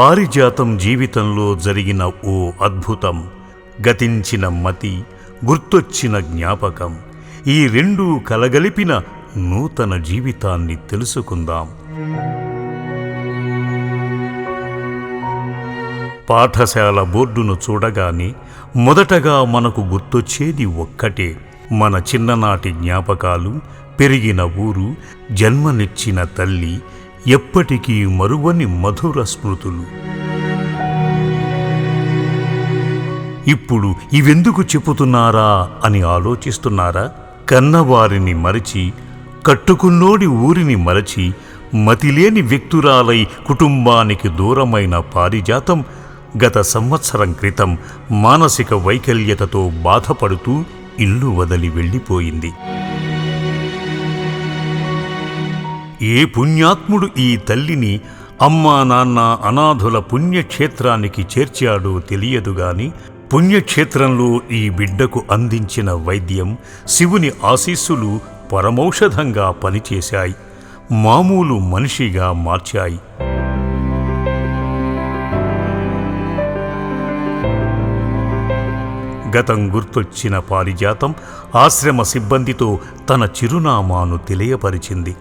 పారిజాతం జీవితంలో జరిగిన ఓ అద్భుతం గతించిన మతి గుర్తొచ్చిన జ్ఞాపకం. ఈ రెండూ కలగలిపిన నూతన జీవితాన్ని తెలుసుకుందాం. పాఠశాల బోర్డును చూడగానే మొదటగా మనకు గుర్తొచ్చేది ఒక్కటే. మన చిన్ననాటి జ్ఞాపకాలు పెరిగిన ఊరు జన్మనిచ్చిన తల్లి ఎప్పటికీ మరువని మధుర స్మృతులు. ఇప్పుడు ఇవెందుకు చెప్పుతున్నారా అని ఆలోచిస్తున్నారా? కన్నవారిని మరచి కట్టుకున్నోడి ఊరిని మరచి మతిలేని వ్యక్తురాలై కుటుంబానికి దూరమైన పారిజాతం గత సంవత్సరం క్రితం మానసిక వైకల్యతతో బాధపడుతూ ఇల్లు వదిలి వెళ్ళిపోయింది. ఏ పుణ్యాత్ముడు ఈ తల్లిని అమ్మా నాన్న అనాథుల పుణ్యక్షేత్రానికి చేర్చాడో తెలియదుగాని పుణ్యక్షేత్రంలో ఈ బిడ్డకు అందించిన వైద్యం శివుని ఆశీస్సులు పరమౌషధంగా పనిచేశాయి. మామూలు మనిషిగా మార్చాయి. గతం గుర్తొచ్చిన పారిజాతం ఆశ్రమ సిబ్బందితో తన చిరునామాను తెలియపరిచింది.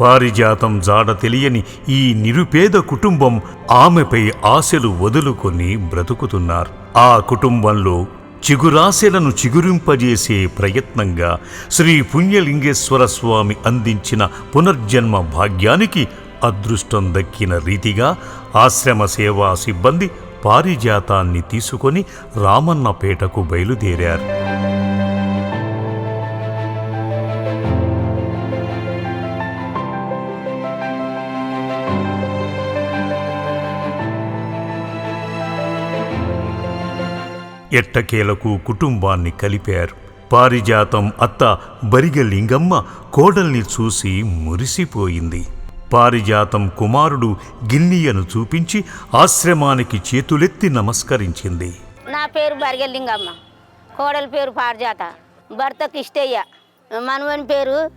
పారిజాతం జాడ తెలియని ఈ నిరుపేద కుటుంబం ఆమెపై ఆశలు వదులుకొని బ్రతుకుతున్నారు. ఆ కుటుంబంలో చిగురాశలను చిగురింపజేసే ప్రయత్నంగా శ్రీ పుణ్యలింగేశ్వర స్వామి అందించిన పునర్జన్మ భాగ్యానికి అదృష్టం దక్కిన రీతిగా ఆశ్రమ సేవా సిబ్బంది పారిజాతాన్ని తీసుకొని రామన్నపేటకు బయలుదేరారు. ఎట్టకేలకు కుటుంబాన్ని కలిపారు. పారిజాతం అత్త బరిగలింగమ్మ కోడల్ని చూసి మురిసిపోయింది. పారిజాతం కుమారుడు గిన్నీయను చూపించి ఆశ్రమానికి చేతులెత్తి నమస్కరించింది. నా పేరు బరిగెల్లింగమ్మ కోడల పేరు పారిజాత. భర్త కిష్టయ్య మనవని పేరు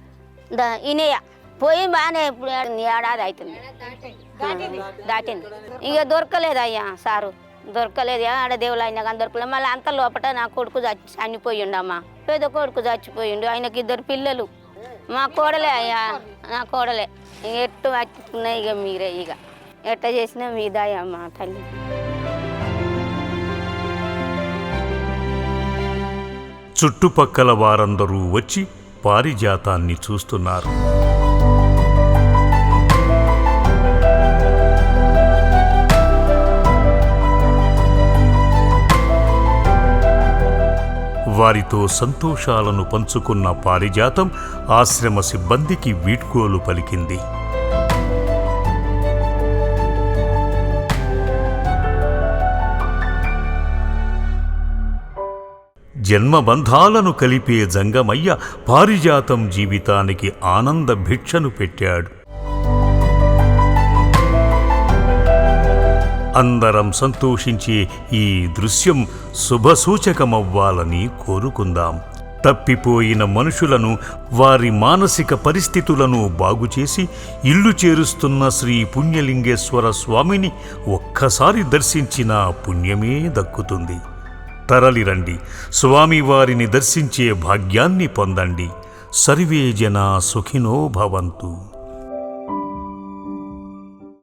ద- ఇనయ్య. పోయి బాగానే ఇప్పుడు ఏడాది అవుతుంది. దాటింది. ఇక దొరకలేదు అయ్యా సారు. దొరకలేదు. ఆడ దేవుళ్ళు అయినా కానీ దొరకలేదు. మళ్ళీ అంత లోపల నా కొడుకు చచ్చి చనిపోయిండు అమ్మ పెద్ద కొడుకు చచ్చిపోయిండు. ఆయనకి ఇద్దరు పిల్లలు. మా కోడలే అయ్యా. నా కోడలే. ఎట్టు పట్టుకున్నాయి ఇక మీరే ఇక. ఎట్ట చేసినా మీదాయమ్మ తల్లి. చుట్టుపక్కల వారందరూ వచ్చి పారిజాతాన్ని చూస్తున్నారు. వారితో సంతోషాలను పంచుకున్న పారిజాతం ఆశ్రమ సిబ్బందికి వీడ్కోలు పలికింది. జన్మబంధాలను కలిపే జంగమయ్య పారిజాతం జీవితానికి ఆనంద భిక్షను పెట్టాడు. అందరం సంతోషించే ఈ దృశ్యం శుభసూచకమవ్వాలని కోరుకుందాం. తప్పిపోయిన మనుషులను వారి మానసిక పరిస్థితులను బాగుచేసి ఇల్లు చేరుస్తున్న శ్రీ పుణ్యలింగేశ్వర స్వామిని ఒక్కసారి దర్శించిన పుణ్యమే దక్కుతుంది. తరలిరండి. స్వామివారిని దర్శించే భాగ్యాన్ని పొందండి. సర్వే జనా సుఖినో భవంతు.